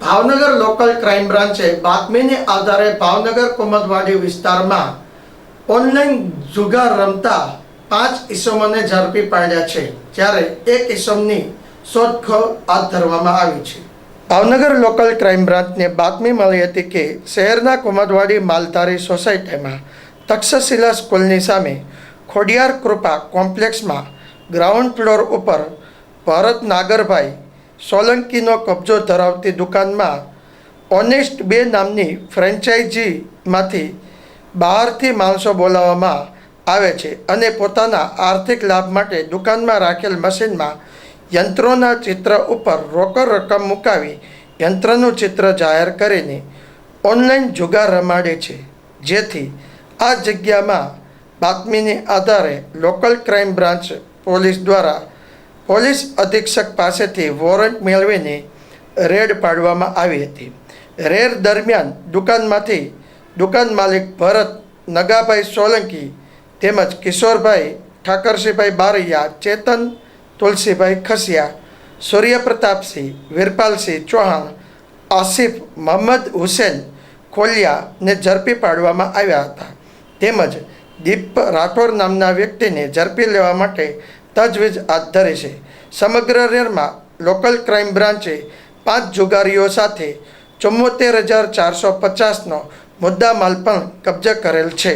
Bhavnagar local crime બ્રાન્ચે બાતમીને આધારે ભાવનગર કુમદવાડી વિસ્તારમાં ઓનલાઈન જુગાર રમતા પાંચ ઈસમોને ઝડપી પાડ્યા છે, જ્યારે એક ઈસમની શોધખોળ હાથ ધરવામાં આવી છે. ભાવનગર લોકલ ક્રાઇમ બ્રાન્ચને બાતમી મળી હતી કે શહેરના કુમદવાડી માલધારી સોસાયટીમાં તક્ષશિલા સ્કૂલની સામે ખોડિયાર કૃપા કોમ્પ્લેક્સમાં ગ્રાઉન્ડ ફ્લોર ઉપર ભરત નાગરભાઈ સોલંકીનો કબજો ધરાવતી દુકાનમાં ઓનેસ્ટ બે નામની ફ્રેન્ચાઇઝીમાંથી બહારથી માણસો બોલાવવામાં આવે છે અને પોતાના આર્થિક લાભ માટે દુકાનમાં રાખેલ મશીનમાં યંત્રોના ચિત્ર ઉપર રોકડ રકમ મુકાવી યંત્રનું ચિત્ર જાહેર કરીને ઓનલાઈન જુગાર રમાડે છે. જેથી આ જગ્યામાં બાતમીને આધારે લોકલ ક્રાઇમ બ્રાન્ચ પોલીસ દ્વારા પોલીસ અધિક્ષક પાસેથી વોરંટ મેળવીને રેડ પાડવામાં આવી હતી. રેડ દરમિયાન દુકાનમાંથી દુકાન માલિક ભરત, નગાભાઈ સોલંકી તેમજ કિશોરભાઈ ઠાકરસિંહભાઈ બારૈયા, ચેતન તુલસીભાઈ ખસિયા, સૂર્યપ્રતાપસિંહ, વીરપાલસિંહ ચૌહાણ, આસિફ મોહમ્મદ હુસેન ખોલિયાને ઝડપી પાડવામાં આવ્યા હતા. તેમજ દીપ રાઠોડ નામના વ્યક્તિને ઝડપી લેવા માટે તજવીજ હાથ ધરી છે. સમગ્ર રેરમાં લોકલ ક્રાઇમ બ્રાન્ચે પાંચ જુગારીઓ સાથે ચુમ્મોતેર હજાર ચારસો પચાસનો મુદ્દામાલ પણ કબજે કરેલ છે.